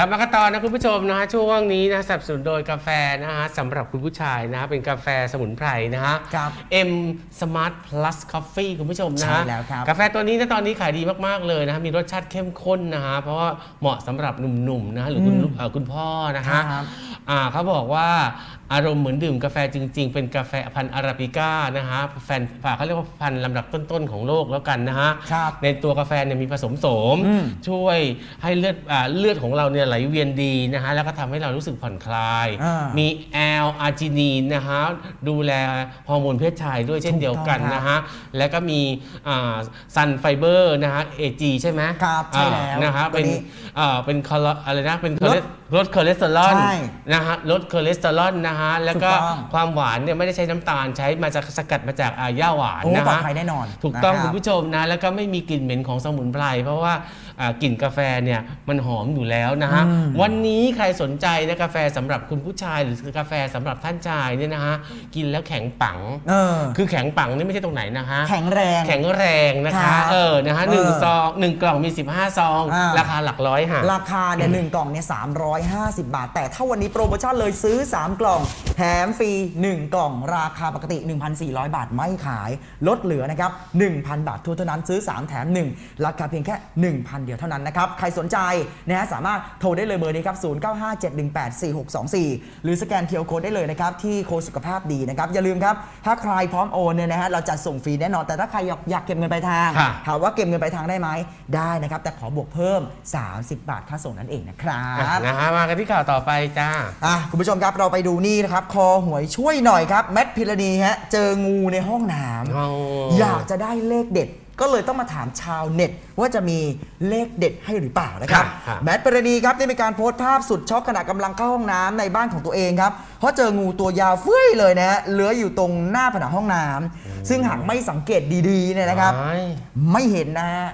กลับมากันต่อนะคุณผู้ชมนะฮะช่วงนี้นะสนับสนุนโดยกาแฟนะฮะสำหรับคุณผู้ชายนะฮะเป็นกาแฟสมุนไพรนะฮะ ครับ M Smart Plus Coffee คุณผู้ชมนะฮะใช่แล้วครับกาแฟตัวนี้นะตอนนี้ขายดีมากๆเลยนะฮะมีรสชาติเข้มข้นนะฮะเพราะว่าเหมาะสำหรับหนุ่มๆนะฮะหรือคุณลูกเอ่อคุณพ่อนะฮะครับ อ่าเขาบอกว่า อารมณ์เหมือนดื่มกาแฟจริง ๆ เป็นกาแฟพันธุ์อาราบิก้านะฮะแฟนฝากเขาเรียกว่าพันธุ์ลำดับต้นๆของโลกแล้วกันนะฮะ ครับในตัวกาแฟเนี่ยมีผสมโสม อืม ช่วยให้เลือดอ่าเลือดของเราเนี่ยไหลเวียนดีนะฮะแล้วก็ทำให้เรารู้สึกผ่อนคลาย อ่ามีมีแอลอาร์จินีนนะฮะดูแลฮอร์โมนเพศชายด้วยเช่นเดียวกันถูกต้องนะฮะแล้วก็มีซันไฟเบอร์นะฮะเอจีใช่ไหมครับใช่แล้วอ่านะฮะตัวเป็นนี้อ่าเป็นคอลอะไรนะเป็นลดลดคอเลสเตอรอลใช่ นะฮะลดคอเลสเตอรอลนะฮะแล้วก็ถูกต้อง ความหวานเนี่ยไม่ได้ใช้น้ำตาลใช้มาจากสกัดมาจากอาย่าหวานโอ้นะปลอดฮะภัยแน่นอนถูกต้องนะคุรัณบผู้ชมนะแล้วก็ไม่มีกลิ่นเหม็นของสมุนไพรเพราะว่าอ่ากลิ่นกาแฟเนี่ยมันหอมอยู่แล้วนะฮะอืม วันนี้ใครสนใจนะกาแฟสำหรับคุณผู้ชาย หรือกาแฟสำหรับท่านชายเนี่ยนะฮะกินแล้วแข็งปัง เออคือแข็งปังนี่ไม่ใช่ตรงไหนนะฮะ แข็งแรง แข็งแรงนะครัคะ บเออ นะฮะหนึ่งเออซองหนึ่งกล่องมี 15 ซอง อ่า ราคาหลักร้อยค่ะ ราคาเนี่ยหนึ่งกล่องเนี่ย350 บาท แต่ถ้าวันนี้โปรโมชั่นเลยซื้อ 3 กล่องแถมฟรี 1 กล่องราคาปกติ 1,400 บาทไม่ขาย ลดเหลือนะครับ 1,000 บาททั่วเท่านั้นซื้อ 3 แถม 1 ราคาเพียงแค่ 1,000 เดียวเท่านั้นนะครับ ใครสนใจนะฮะสามารถโทรได้เลยเบอร์นี้ครับ 0957184624 หรือสแกนเคอร์โคดได้เลยนะครับ ที่โคดสุขภาพดีนะครับ อย่าลืมครับ ถ้าใครพร้อมโอนเนี่ยนะฮะเราจะส่งฟรีแน่นอนแต่ถ้าใครอยากอยากเก็บเงินปลายทางค่ะ ถามว่าเก็บเงินปลายทางได้ไหมได้นะครับ แต่ขอบวกเพิ่ม 30 บาทค่าส่งนั่นเองนะครับ นะฮะมากันที่ข่าวต่อไปจ้า อะคุณผู้ชมครับเราไปดูนี่นะครับคอหวยช่วยหน่อยครับแมทพิรณีฮะเจองูในห้องน้อ๋อำออยากจะได้เลขเด็ด ก็เลยต้องมาถามชาวเน็ต ว่าจะมีเลขเด็ดให้หรือเปล่านะครับค่ะแมทพิรณีครับได้มีการโพสต์ภาพสุดช็อกขณะกำลังเข้าห้องน้ำในบ้านของตัวเองครับ เพราะเจองูตัวยาวเฟ้ยเลยนะฮะเลื้อยอยู่ตรงหน้าผนังห้องน้ำซึ่งหากไม่สังเกตดีๆเนี่ยนะครับไอ้ไม่เห็นนะฮะ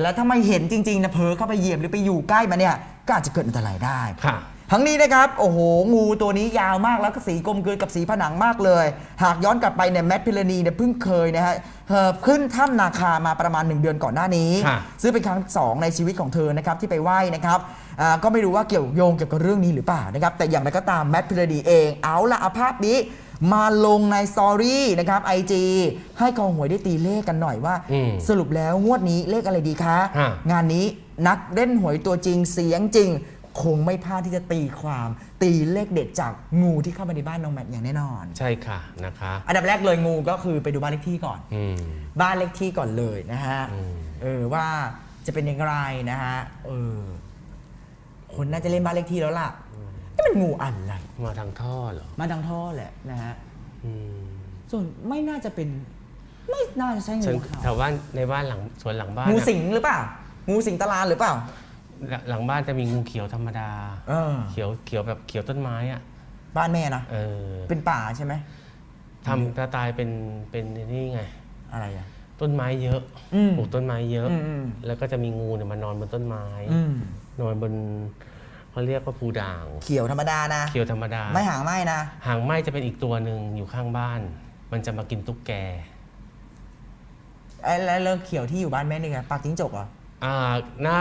แล้วถ้าไม่เห็นจริงๆนะเผลอเข้าไปเหยียบหรือไปอยู่ใกล้มาเนี่ย ก็อาจจะเกิดอันตรายได้ ค่ะ ทั้งนี้นะครับโอ้โหงูตัวนี้ยาวมากแล้วก็สีกลมกลืนกับสีผนังมากเลย หากย้อนกลับไปเนี่ยแมทพิลนีเนี่ยเพิ่งเคยนะฮะเอ่อขึ้นถ้ำนาคามาประมาณ 1 เดือนก่อนหน้านี้ค่ะซึ่งเป็นครั้งสองในชีวิตของเธอนะครับที่ไปไหว้นะครับอ่าก็ไม่รู้ว่าเกี่ยวโยงเกี่ยวกับเรื่องนี้หรือเปล่านะครับแต่อย่างไรก็ตามแมทพิลนีเองเอาละเอาภาพนี้มาลงในสตอรี่นะครับไอจีให้กองหวยได้ตีเลขกันหน่อยว่าอืมสรุปแล้วงวดนี้เลขอะไรดีคะฮะงานนี้นักเล่นหวยตัวจริงเสียงจริง คงไม่พลาดที่จะตีความ ตีเลขเด็ดจากงูที่เข้ามาในบ้านน้องแมทอย่างแน่นอน ใช่ค่ะนะคะ อันดับแรกเลยงูก็คือไปดูบ้านเลขที่ก่อน อืม บ้านเลขที่ก่อนเลยนะฮะอืม เออว่าจะเป็นอย่างไรนะฮะเออคนน่าจะเล่นบ้านเลขที่แล้วล่ะนี่มันงูอะไรมาทางท่อเหรอมาทางท่อแหละนะฮะอืมส่วนไม่น่าจะเป็น ไม่น่าจะใช่ฉันงูแถเห่าวบ้านในบ้านหลังสวนหลังบ้านงูน่ะสิงหรือเปล่างูสิงตารางหรือเปล่า หลังหลังบ้านจะมีงูเขียวธรรมดา เออ เขียวเขียวแบบเขียวต้นไม้อะบ้านแม่นะ เออเป็นป่าใช่ไหม ทำตาตายเป็นเป็นนี่ไง อะไรอะ ต้นไม้เยอะอืมปลูกต้นไม้เยอะ อืมอืม แล้วก็จะมีงูเนี่ยมานอนบนต้นไม้ อืมนอนบนเขาเรียกว่าภูด่าง เขียวธรรมดานะเขียวธรรมดาไม่หางไหมนะ หางไหม้จะเป็นอีกตัวหนึ่งอยู่ข้างบ้าน มันจะมากินตุ๊กแก ไอ้แล้วแล้วเขียวที่อยู่บ้านแม่นี่ไงปากจิ้งจกเหรอ อ่าหน้า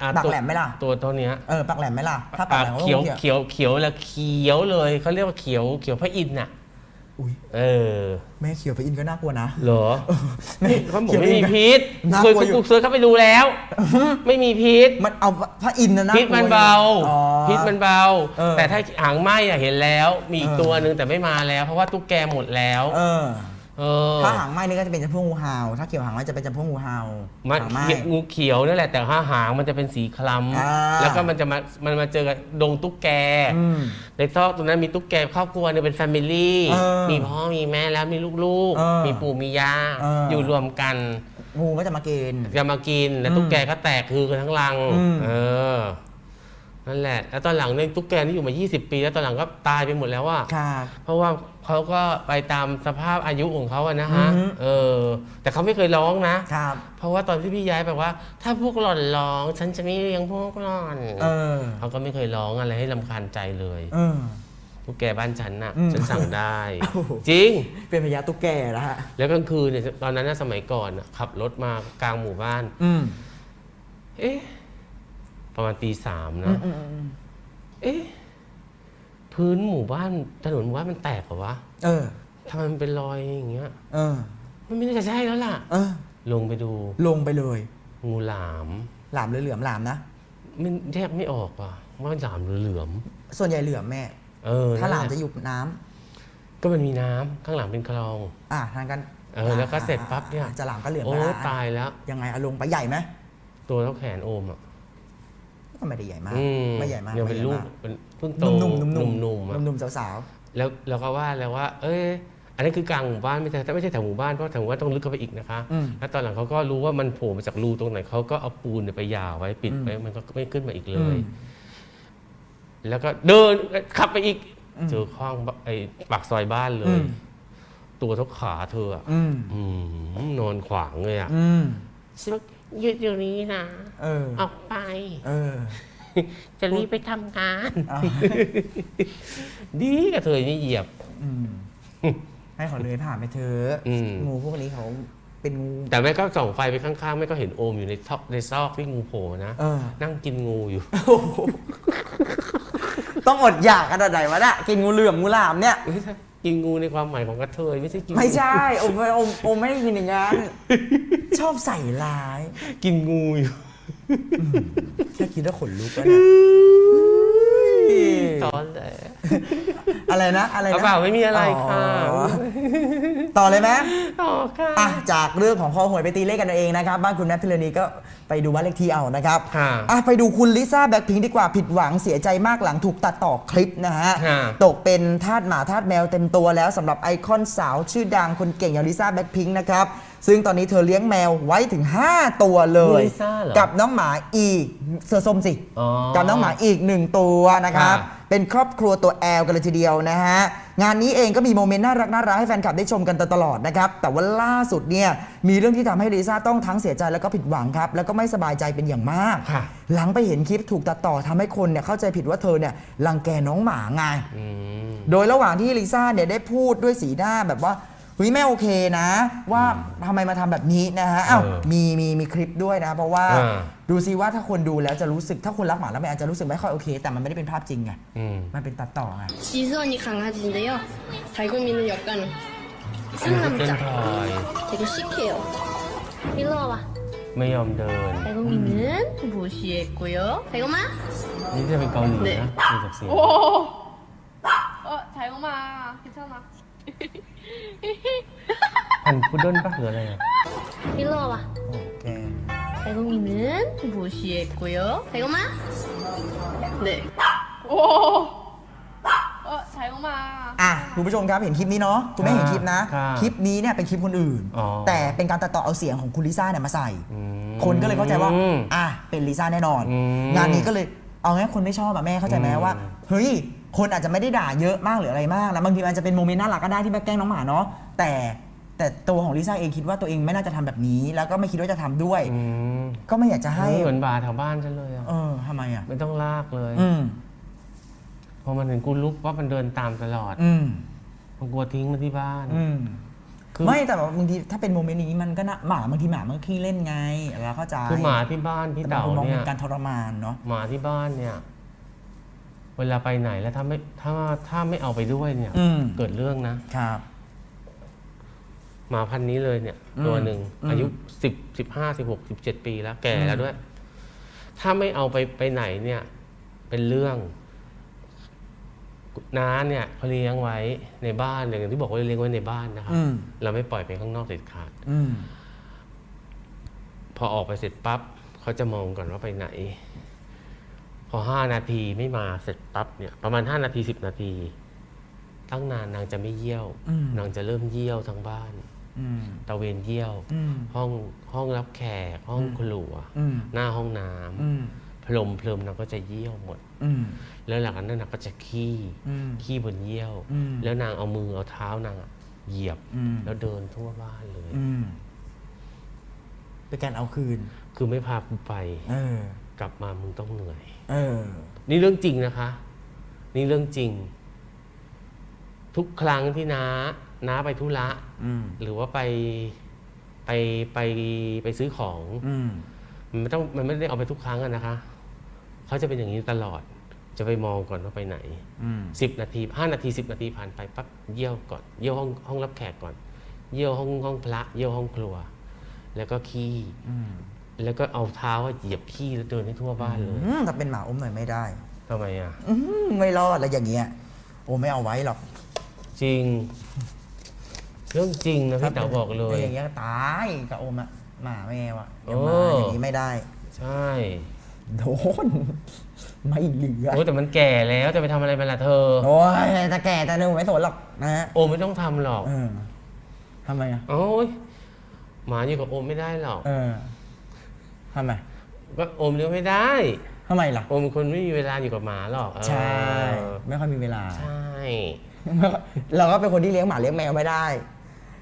อ่าปากตัวแหลมไหมล่ะ ตัวตัวเนี้ยเออปากแหลมไหมล่ะถ้าปากแหลมก็เขียวคงเขียวเขียวแล้วเขียวเลยเขาเรียกว่าเขียวเขียวพระอินทร์น่ะอุ้ยเออแม่เขียวไปอินก็น่ากลัวนะเหรอแม่เขาบอกเขียวไม่มีอินก็พิษน่าเคยกลัวอยู่ กูเคยเข้าไปดูแล้ว ไม่มีพิษ มันเอาพระอินทร์นะนะพิษมันเบา อ๋อ พิษมันเบา เออ แต่ถ้าหางไหม้อะเห็นแล้ว มีอีกเออตัวหนึ่งแต่ไม่มาแล้ว เพราะว่าตุ๊กแกหมดแล้ว เออ เออถ้าหางไหมนี่ก็จะเป็นจำพวกงูเห่าถ้าเขียวหางไหมจะเป็นจำพวกงูเห่ามันหางไหมเขียวงูเขียวนั่นแหละแต่ถ้าหางมันจะเป็นสีคล้อ่าำแล้วก็มันจะมามันมาเจอกับดงตุ๊กแก อืม ในซอกตรงนั้นมีตุ๊กแกครอบครัวเนี่ยเป็นแฟมิลี่เออมีพ่อมีแม่แล้วมีลูกเออๆ มีปู่มีย่าเออออ ยู่รวมกันงูก็จะมากิน จะมากินแล้วตุ๊กแกก็แตกคือกันทั้งรังอืม เออ นั่นแหละ แล้วตอนหลังเนี่ยตุ๊กแกนี่อยู่มา 20 ปี แล้วตอนหลังก็ตายไปหมดแล้วอะครับเพราะว่าเขาก็ไปตามสภาพอายุของเขาอะนะฮะ อือฮึ เออ แต่เขาไม่เคยร้องนะ ครับ เพราะว่าตอนที่พี่ย้ายแบบว่า ถ้าพวกหล่อนร้อง ฉันจะไม่เลี้ยงพวกหล่อนเออ เขาก็ไม่เคยร้องอะไรให้ลำคาญใจเลยเออพวกแกบ้านฉันน่ะอืมฉันสั่งได้ โอ้โห จริง เป็นพญาตุ๊กแกแล้วฮะ แล้วกลางคืนเนี่ยตอนนั้นนะสมัยก่อนน่ะขับรถมากลางหมู่บ้าน อืม เอ๊ะ ประมาณตีสามอืนะมอืมอืมเอ๊ะ พื้นหมู่บ้านถนนหมู่บ้านมันแตกเหรอวะเออทำไมมันเป็นรอยอย่างเงี้ย เออ มันไม่น่าจะใช่แล้วล่ะ เออ ลงไปดู ลงไปเลย งูหลาม หลามหรือเหลือมหลามนะมันแยกไม่ออกว่ะว่าหลามหรือเหลือม ส่วนใหญ่เหลือมแม่ เออถ้าหลามนั่นจะแหอยู่น้ำก็มันมีน้ำข้างหลังเป็นคลอง อะทางกันเออแล้วก็เสร็จปั๊บเนี่ย จะหลามก็เหลือมโอ้ก็อะตายแล้ว ยังไงเอาลงไปใหญ่ไหมตัวเท่าแขนโอมอะ ก็ไม่ได้ใหญ่มากอืไม่ใหญ่มากยังไม่เป็นใหญ่ลูกมากเป็นเพิ่งโตหนุ่มๆหนุ่มๆหนุ่มๆอะหนุ่มๆสาวแล้วเราก็ว่าแล้วว่า เอ้ยอันนั้นคือกลางหมู่บ้านไม่ใช่แต่ไม่ใช่แถวหมู่บ้านเพราะแถวหมู่บ้านต้องลึกเข้าไปอีกนะคะอืม แล้วตอนหลังเขาก็รู้ว่ามันโผล่มาจากรูตรงไหนเขาก็เอาปูนเนี่ยไปยาวไว้ปิดไว้มันก็ไม่ขึ้นมาอีกๆเลอืย ม แล้วก็เดินขับไปอีกอืม เจอข้องบไอ้ปากซอยบ้านเลอืย มตัวเท่าขาเธออะอืมอืมนอนขวางเลยอะอืม ฉันบอก หยุดอยู่นี้นะเออ ออกไป เออ จะรีบไปทำงาน เอา ดีกับเธอนี่เหยียบ อืม ให้เขาเลยผ่านไปเถอะอืม งูพวกนี้เขาเป็นงู แต่แม่ก็ส่องไฟไปข้างๆแม่ก็เห็นโอมอยู่ในซอกในซอกที่งูโผล่นะเออ นั่งกินงูอยู่ โอ้โหต้องอดอยากขนาดไหนวะเนี่ยกินงูเหลือมงูหลามเนี่ยไม่ใช่ กินงูในความหมายของกระเทยไม่ใช่กินไม่ใช่โอมโอมโอมไม่ได้กินอย่างนั้น ชอบใส่ร้ายกินงูอยู่แค่คิดว่าขนลุกแล้วเนี่ยตอนแหละอะไรนะ อะไรกระนะ เป๋าไม่มีอะไรค่ะอ๋อต่อเลยไหม ต่อค่ะ อะจากเรื่องของคอหวยไปตีเลขกันเอาเองนะครับ บ้านคุณแมทพิรณีก็ไปดูบ้านเลขที่เอานะครับค่ะอะไปดูคุณลิซ่าแบ็คพิงดีกว่าผิดหวังเสียใจมากหลังถูกตัดต่อคลิปนะฮะค่ะตกเป็นทาสหมาทาสแมวเต็มตัวแล้วสำหรับไอคอนสาวชื่อดังคนเก่งอย่างลิซ่าแบ็คพิงนะครับ ซึ่งตอนนี้เธอเลี้ยงแมวไว้ถึง 5 ตัวเลย ลิซ่าเหรอกับน้องหมาอีกเสื้อส้มสิ อ๋อกับน้องหมาอีกหนึ่งตัวนะครับ ค่ะ เป็นครอบครัวตัวแอลกันเลยทีเดียวนะฮะ งานนี้เองก็มีโมเมนต์น่ารักน่ารักให้แฟนคลับได้ชมกันตลอดนะครับ แต่ว่าล่าสุดเนี่ยมีเรื่องที่ทำให้ลิซ่าต้องทั้งเสียใจแล้วก็ผิดหวังครับ แล้วก็ไม่สบายใจเป็นอย่างมากค่ะหลังไปเห็นคลิปถูกตัดต่อทำให้คนเนี่ยเข้าใจผิดว่าเธอเนี่ยรังแกน้องหมาไงอืมโดยระหว่างที่ลิซ่าเนี่ยได้พูดด้วยสีหน้าแบบว่า เฮ้ยไม่โอเคนะ ว่าทำไมมาทำแบบนี้นะฮะอ้าว เออ มีมีมีคลิปด้วยนะ เพราะว่า อ่า ดูซิว่าถ้าคนดูแล้วจะรู้สึกถ้าคนรักหมาแล้วมันอาจจะรู้สึกไม่ค่อยโอเค แต่มันไม่ได้เป็นภาพจริงไง อืม มันเป็นตัดต่อไง 지선이 강아지인데요. 달고미는 약간 อันนี้เป็น 쌍남자. ทอย 되게 시크해요. 일로 와봐. ไม่ยอมเดิน 달고미는 무시했고요. 달고마? นี่จะเป็นเกาหลี เนี่ย นะดูจากเสียง 오. 어, 달고마 괜찮아. พันธุ์พุดเดิ้ลปะหรืออะไรอะ 일로 와봐. โอเค 달고미는 무시했고요. 달고마? 네. 오. 어, 달고마. อ่ะคุณผู้ชมครับเห็นคลิปนี้เนาะคุณไม่เห็นคลิปนะ ครับ คลิปนี้เนี่ยเป็นคลิปคนอื่น อ๋อ แต่เป็นการตัดต่อเอาเสียงของคุณลิซ่าเนี่ยมาใส่ อืม คนก็เลยเข้าใจว่า อืม อ่ะเป็นลิซ่าแน่นอน อืม งานนี้ก็เลยเอางี้คนไม่ชอบอะแม่เข้าใจไหม อืม ว่า เฮ้ย คนอาจจะไม่ได้ด่าเยอะมากหรืออะไรมากนะบางทีมันจะเป็นโมเมนต์น่ารักก็ได้ที่มาแกล้งน้องหมาเนาะแต่แต่ตัวของลิซ่าเองคิดว่าตัวเองไม่น่าจะทำแบบนี้ แล้วก็ไม่คิดว่าจะทำด้วย อืมก็ไม่อยากจะให้เหมือนบาร์แถวบ้านฉันเลยอะเออทำไมอะ ไม่ต้องลากเลยอืมพอมันเห็นกูลุกว่ามันเดินตามตลอดอืมมันกลัวทิ้งมันที่บ้าน อืมคือ ไม่แต่ว่าบางทีถ้าเป็นโมเมนต์นี้มันก็น่าหมาบางทีหมามันก็ขี้เล่นไงเราเข้าใจคือหมาที่บ้านพี่แต่บางเต๋าคนมองเนี่เป็ยนการทรมานเนาะ หมาที่บ้านเนี่ย เวลาไปไหนแล้วถ้าไม่ถ้าถ้าไม่เอาไปด้วยเนี่ย อืม เกิดเรื่องนะครับ หมาพันธุ์นี้เลยเนี่ย อืมตัวหนึ่งอืม อายุสิบสิบห้าสิบหกสิบเจ็ดปีแล้วแก่แล้วด้วย ถ้าไม่เอาไปไปไหนเนี่ย เป็นเรื่องน้าเนี่ยเขาเลี้ยงไว้ในบ้านอย่างที่บอกว่าเลี้ยงไว้ในบ้านนะครับอืม เราไม่ปล่อยไปข้างนอกเด็ดขาด อืม พอออกไปเสร็จปั๊บเขาจะมองก่อนว่าไปไหนพ อห้านาทีไม่มาเสร็จปั๊บเนี่ยประมาณห้านาทีสิบนาที ตั้งนานนางจะไม่เยี่ยว อืม นางจะเริ่มเยี่ยวทั้งบ้านอืม ตะเวนเยี่ยว อืม ห้องห้องรับแขกห้องอืมครัว อืม หน้าห้องน้ำอืมพรมเพลิมนางก็จะเยี่ยวหมด อืม แล้วหลังจากนั้นนางก็จะขี้อืม ขี้บนเยี่ยว อืม แล้วนางเอามือเอาเท้านางอะเหยียบ อืม แล้วเดินทั่วบ้านเลย อืมเป็นการเอาคืน คือไม่พากูไป เออ กลับมามึงต้องเหนื่อย เออ นี่เรื่องจริงนะคะ นี่เรื่องจริง ทุกครั้งที่น้าน้าไปธุระอืมหรือว่าไปไปไปไปซื้อของ อืมมันไม่ต้องมันไม่ได้เอาไปทุกครั้งอะนะคะพเขาจะเป็นอย่างนี้ตลอด จะไปมองก่อนว่าไปไหน อืมสิบนาทีห้านาทีสิบนาทีผ่านไปปั๊บเยี่ยวก่อน เยี่ยวห้องห้องรับแขกก่อน เยี่ยวห้องห้องพระ เยี่ยวห้องครัว แล้วก็ขี้อืม แล้วก็เอาเท้าเหยียบขี้แล้วเดินให้ทั่วบ้านเลยอืมถ้าเป็นหมาอมหน่อยไม่ได้ ทำไมอะ อืมไม่รอดแล้วอย่างเงี้ยโอไม่เอาไว้หรอกจริง เรื่องจริงนะพี่เต๋าบอกเลยแต่อย่างเงี้ยตายกับโอมอะหมาแมวอะอย่าโอ้มาอย่างนี้ไม่ได้ใช่โดน ไม่เหลือโอ้ยแต่มันแก่แล้วจะไปทำอะไรมันล่ะเธอ โอ้ยแต่แก่แต่หนูไม่สนหรอกนะฮะโอมไม่ต้องทำหรอกเออทำไมอะโอ้ยหมาอยู่กับโอมไม่ได้หรอก เออ ทำไมก็โอมเลี้ยงไม่ได้ ทำไมล่ะโอมเป็นคนไม่มีเวลาอยู่กับหมาหรอกเออใช่ ไม่ค่อยมีเวลา ใช่ ไม่ค่อยเราก็เป็นคนที่เลี้ยงหมาเลี้ยงแมวไม่ได้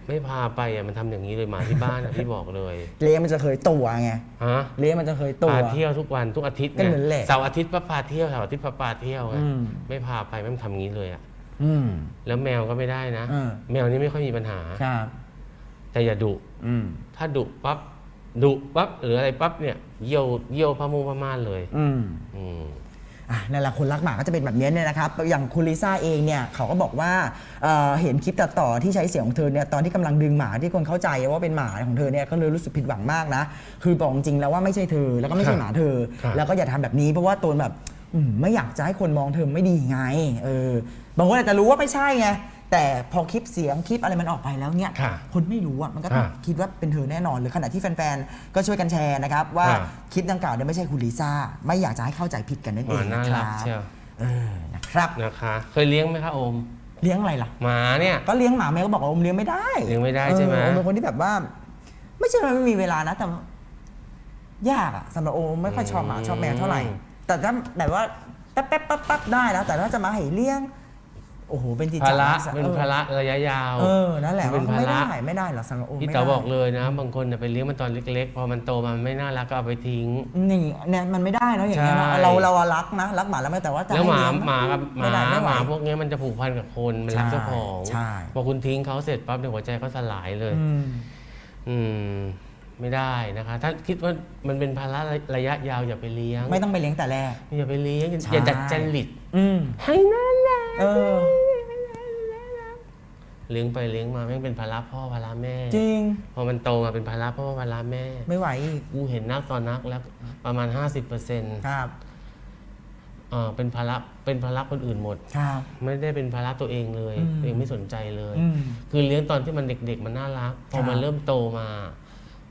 ไม่พาไปอะมันทำอย่างนี้เลยหมาที่บ้านอะ พี่บอกเลยเลี้ยงมันจะเคยตัวไง ฮะเลี้ยงมันจะเคยตัว พาเที่ยวทุกวันทุกอาทิตย์ก็เหมือนแหละ เสาร์อาทิตย์ป้าพาเที่ยวเสาร์อาทิตย์ป้าพาเที่ยวไงอืม ไม่พาไปไม่ทำอย่างนี้เลยอะอืม แล้วแมวก็ไม่ได้นะ เออ แมวนี่ไม่ค่อยมีปัญหา ครับ แต่อย่าดุ อืม ถ้าดุปั๊บ ดุปั๊บหรืออะไรปั๊บเนี่ยเยี่ยวเยี่ยวพะมูพะม่านเลย อืม อืม อะนั่นแหละคนรักหมาก็จะเป็นแบบนี้เนี่ยนะครับ อย่างคุณลิซ่าเองเนี่ยเขาก็บอกว่าเอ่อเห็นคลิปตัดต่อที่ใช้เสียงของเธอเนี่ยตอนที่กำลังดึงหมาที่คนเข้าใจว่าเป็นหมาของเธอเนี่ยก็เลยรู้สึกผิดหวังมากนะ คือบอกจริงๆแล้วว่าไม่ใช่เธอแล้วก็ไม่ใช่ครับหมาเธอ ครับ แล้วก็อย่าทำแบบนี้เพราะว่าตัวแบบอืมไม่อยากจะให้คนมองเธอไม่ดีไงเออบางคนอาจจะรู้ว่าไม่ใช่ไง แต่พอคลิปเสียงคลิปอะไรมันออกไปแล้วเนี่ยค่ะคนไม่รู้อะมันก็ต้องค่ะคิดว่าเป็นเธอแน่นอนหรือขณะที่แฟนๆ ก็ช่วยกันแชร์นะครับ ว่าค่ะ คลิปดังกล่าวเนี่ยไม่ใช่คุณลิซ่า ไม่อยากจะให้เข้าใจผิดกันนั่นหเอมางน่านะครัรักบเชียวเออนะครับ นะคะ เคยเลี้ยงไหมคะโอมเลี้ยงอะไรล่ะ หมาเนี่ย ก็เลี้ยงหมาแมวก็บอกว่าอมเลี้ยงไม่ได้เลี้ยงไม่ได้ใช่ไหมเอออมเป็นคนที่แบบว่า ไม่ใช่ว่าไม่มีเวลานะ แต่ ยากอะสำหรับโอมไม่ค่อยชอบหมาชอบแมวเท่าไหร่ แต่ถ้าแบบว่าแป๊บแป๊บปั๊บปั๊บได้แล้วแต่ถ้าจะมาให้เลี้ยง โอ้โหเป็นจิตใจภาระสเป็นภาระระยะยาวเออนั่นแหละเป็ว่านเขาไม่ภาระได้ไม่ได้หรอกสำหรับโอมพี่ไม่เต๋อได้บอกเลยนะ บางคนน่ะไปเลี้ยงมันตอนเล็ก ๆ พอมันโตมามันไม่น่ารักก็เอาไปทิ้งนี่เนี่ยมันไม่ได้เนาะอย่างเงี้ยเนอะใช่ เราเราอะรักนะรักหมาแล้วไม่แต่ว่าจะแล้วหมาใเยงหมากับหไม่มาได้ไม่หไหวมาพวกเนี้ยมันจะผูกพันกับคนมันรักใช่เจ้าของใช่ พอคุณทิ้งเขาเสร็จปั๊บเดี๋ยวหัวใจเขาสลายเลย อืม อืม ไม่ได้นะคะ ถ้าคิดว่ามันเป็นภาระระยะยาวอย่าไปเลี้ยงไม่ต้องไปเลี้ยงแต่แรก อย่าไปเลี้ยงอย่าใช่ อย่าดัดจริตอืมให้น่ารักเออ เลี้ยงไปเลี้ยงมาแม่งเป็นภาระพ่อภาระแม่ จริง พอมันโตมาเป็นภาระพ่อภาระแม่ ไม่ไหวอีกกูเห็นนักตอนนักแล้วประมาณ 50%เครับออเป็นภาระเป็นภาระคนอื่นหมด ครับ ไม่ได้เป็นภาระตัวเองเลยอืมตัวเองไม่สนใจเลย อืมคือเลี้ยงตอนที่มันเด็ก ๆ มันน่ารัก พอครับมันเริ่มโตมา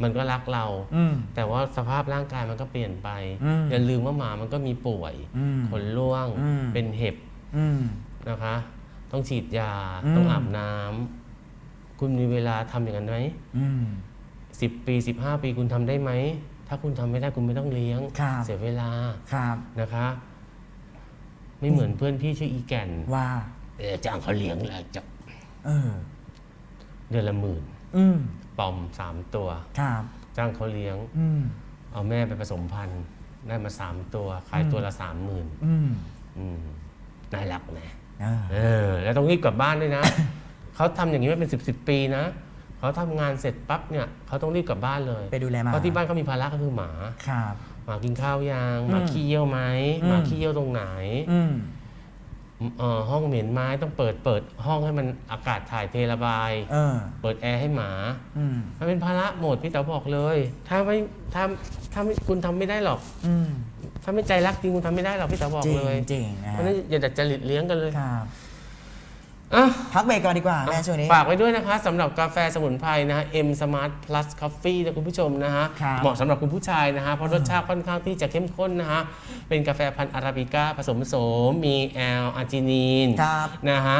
มันก็รักเรา อืม แต่ว่าสภาพร่างกายมันก็เปลี่ยนไป อืมอย่าลืมว่าหมามันก็มีป่วยอืมขนร่วง อืม เป็นเห็บอืม นะคะ ต้องฉีดยา อืม ต้องอาบน้ำคุณมีเวลาทำอย่างนั้นไหมอืม สิบปีสิบห้าปีคุณทำได้ไหม ถ้าคุณทำไม่ได้คุณไม่ต้องเลี้ยง ครับ เสียเวลาครับนะคะ ไม่เหมือนเพื่อนพี่ชื่ออีแก่นว่า เออจ้างเขาเลี้ยงแล้วจะเออ เดือนละหมื่นอืมปอมสามตัว ครับ จ้างเขาเลี้ยง อืม เอาแม่ไปผสมพันธุ์ได้มาสามตัวขายตัวละสามหมื่นอืมน่ารักนะ เออเออแล้วต้องรีบกลับบ้านด้วยนะ เขาทำอย่างนี้มาเป็นสิบสิบปีนะเขาทำงานเสร็จปั๊บเนี่ยเขาต้องรีบกลับบ้านเลยไปดูแลหมา เพราะที่บ้านเขามีภาระก็คือหมาครับ หมากินข้าวยางหมาอืมขี้เยี่ยวไหมอืมหมาขี้เยี่ยวตรงไหนอืม เอ่อห้องเหม็นไหม้ต้องเปิดเปิดห้องให้มันอากาศถ่ายเทระบาย เออ เปิดแอร์ให้หมา อืม มันเป็นภาระหมดพี่เต๋อบอกเลย ถ้าไม่ถ้าถ้าไม่คุณทำไม่ได้หรอก อืม ถ้าไม่ใจรักจริงคุณทำไม่ได้หรอกพี่เต๋อบอกจริงเลยจริงนะเพฮะราะฉะนั้นอย่าดัดจริตเลี้ยงกันเลยครับอะ พักเบรกก่อนดีกว่าแม่ช่วงนี้ ฝากไว้ด้วยนะคะสำหรับกาแฟสมุนไพรนะฮะ M Smart Plus Coffee นะคุณผู้ชมนะฮะ ครับเหมาะสำหรับคุณผู้ชายนะฮะ เพราะรสชาติค่อนข้างที่จะเข้มข้นนะฮะ เป็นกาแฟพันธุ์อาราบิก้าผสมผสมมีแอลอาร์จินีนครับนะฮะ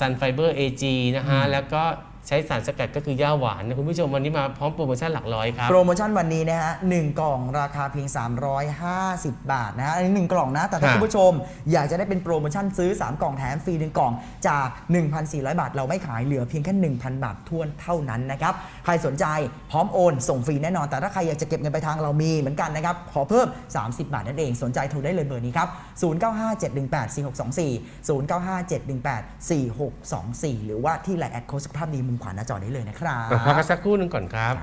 ซันไฟเบอร์เอจีนะฮะ แล้วก็ ใช้สารสกัดก็คือย่าหวานนะคุณผู้ชมวันนี้มาพร้อมโปรโมชั่นหลักร้อยครับ โปรโมชั่นวันนี้นะฮะหนึ่งกล่องราคาเพียง 350 บาทนะฮะอันนี้หนึ่งกล่องนะ แต่ถ้าค่ะคุณผู้ชม อยากจะได้เป็นโปรโมชั่นซื้อ 3 กล่องแถมฟรีหนึ่งกล่องจาก 1,400 บาท เราไม่ขายเหลือเพียงแค่ 1,000 บาททวนเท่านั้นนะครับ ใครสนใจพร้อมโอน ส่งฟรีแน่นอน แต่ถ้าใครอยากจะเก็บเงินไปทางเรามีเหมือนกันนะครับ ขอเพิ่ม 30 บาทนั่นเอง สนใจโทรได้เลยเบอร์นี้ครับ 0957184624 0957184624 หรือว่าที่ไลน์แอดโค้ชสุขภาพดีมุมขวาหน้าจอนี้เลยนะครับ พักสักครู่หนึ่งก่อนครับ